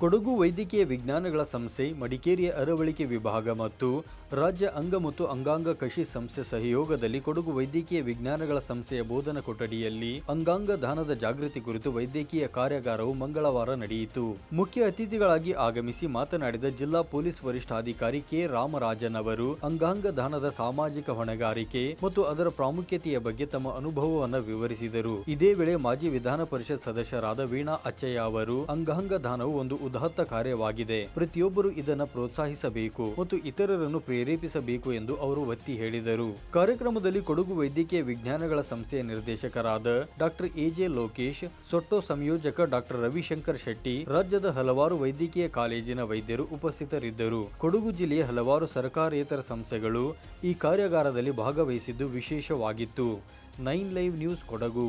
ಕೊಡಗು ವೈದ್ಯಕೀಯ ವಿಜ್ಞಾನಗಳ ಸಂಸ್ಥೆ, ಮಡಿಕೇರಿಯ ಅರವಳಿಕೆ ವಿಭಾಗ ಮತ್ತು ರಾಜ್ಯ ಅಂಗ ಮತ್ತು ಅಂಗಾಂಗ ಕೃಷಿ ಸಂಸ್ಥೆ ಸಹಯೋಗದಲ್ಲಿ ಕೊಡಗು ವೈದ್ಯಕೀಯ ವಿಜ್ಞಾನಗಳ ಸಂಸ್ಥೆಯ ಬೋಧನಾ ಕೊಠಡಿಯಲ್ಲಿ ಅಂಗಾಂಗ ದಾನದ ಜಾಗೃತಿ ಕುರಿತು ವೈದ್ಯಕೀಯ ಕಾರ್ಯಾಗಾರವು ಮಂಗಳವಾರ ನಡೆಯಿತು. ಮುಖ್ಯ ಅತಿಥಿಗಳಾಗಿ ಆಗಮಿಸಿ ಮಾತನಾಡಿದ ಜಿಲ್ಲಾ ಪೊಲೀಸ್ ವರಿಷ್ಠಾಧಿಕಾರಿ ಕೆ. ರಾಮರಾಜನ್ ಅವರು, ಅಂಗಾಂಗ ದಾನದ ಸಾಮಾಜಿಕ ಹೊಣೆಗಾರಿಕೆ ಮತ್ತು ಅದರ ಪ್ರಾಮುಖ್ಯತೆಯ ಬಗ್ಗೆ ತಮ್ಮ ಅನುಭವವನ್ನು ವಿವರಿಸಿದರು. ಇದೇ ವೇಳೆ ಮಾಜಿ ವಿಧಾನ ಪರಿಷತ್ ಸದಸ್ಯರಾದ ವೀಣಾ ಅಚ್ಚಯ್ಯ ಅವರು, ಅಂಗಾಂಗ ದಾನವು ಒಂದು ಉದಾತ್ತ ಕಾರ್ಯವಾಗಿದೆ. ಪ್ರತಿಯೊಬ್ಬರು ಇದನ್ನು ಪ್ರೋತ್ಸಾಹಿಸಬೇಕು ಮತ್ತು ಇತರರನ್ನು ಪ್ರೇರೇಪಿಸಬೇಕು ಎಂದು ಅವರು ಒತ್ತಿ ಹೇಳಿದರು. ಕಾರ್ಯಕ್ರಮದಲ್ಲಿ ಕೊಡಗು ವೈದ್ಯಕೀಯ ವಿಜ್ಞಾನಗಳ ಸಂಸ್ಥೆಯ ನಿರ್ದೇಶಕರಾದ ಡಾಕ್ಟರ್ ಎಜೆ ಲೋಕೇಶ್, ಸೊಟ್ಟೋ ಸಂಯೋಜಕ ಡಾಕ್ಟರ್ ರವಿಶಂಕರ್ ಶೆಟ್ಟಿ, ರಾಜ್ಯದ ಹಲವಾರು ವೈದ್ಯಕೀಯ ಕಾಲೇಜಿನ ವೈದ್ಯರು ಉಪಸ್ಥಿತರಿದ್ದರು. ಕೊಡಗು ಜಿಲ್ಲೆಯ ಹಲವಾರು ಸರ್ಕಾರೇತರ ಸಂಸ್ಥೆಗಳು ಈ ಕಾರ್ಯಾಗಾರದಲ್ಲಿ ಭಾಗವಹಿಸಿದ್ದು ವಿಶೇಷವಾಗಿತ್ತು. Nine live news Kodagu.